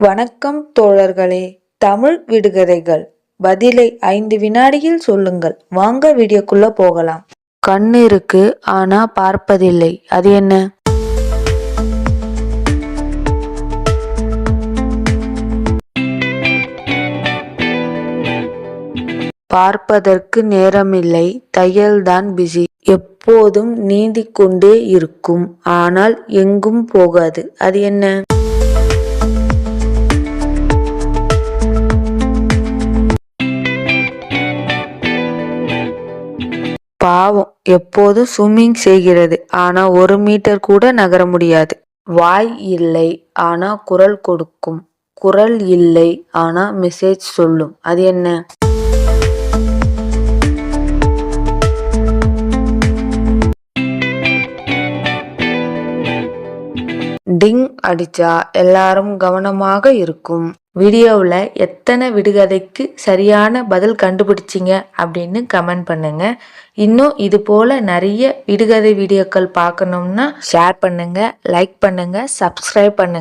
வணக்கம் தோழர்களே தமிழ் விடுகதைகள். பதிலை ஐந்து வினாடியில் சொல்லுங்கள். வாங்க வீடியோக்குள்ள போகலாம். கண்ணு இருக்கு ஆனா பார்ப்பதில்லை. அது என்ன? பார்ப்பதற்கு நேரமில்லை. தையல்தான் பிஸி எப்போதும் நீந்திக்கொண்டே இருக்கும். ஆனால் எங்கும் போகாது. அது என்ன? பாவம். எப்போதும் ஸ்விம்மிங் செய்கிறது. ஆனா ஒரு மீட்டர் கூட நகர முடியாது. வாய் இல்லை. ஆனா குரல் கொடுக்கும். குரல் இல்லை. ஆனா மெசேஜ் சொல்லும். அது என்ன? டிங் அடிச்சா எல்லாரும் கவனமாக இருக்கும். வீடியோவில் எத்தனை விடுகதைக்கு சரியான பதில் கண்டுபிடிச்சிங்க அப்படின்னு கமெண்ட் பண்ணுங்க. இன்னும் இது போல நிறைய விடுகதை வீடியோக்கள் பார்க்கணும்னா ஷேர் பண்ணுங்க லைக் பண்ணுங்க சப்ஸ்கிரைப் பண்ணுங்க.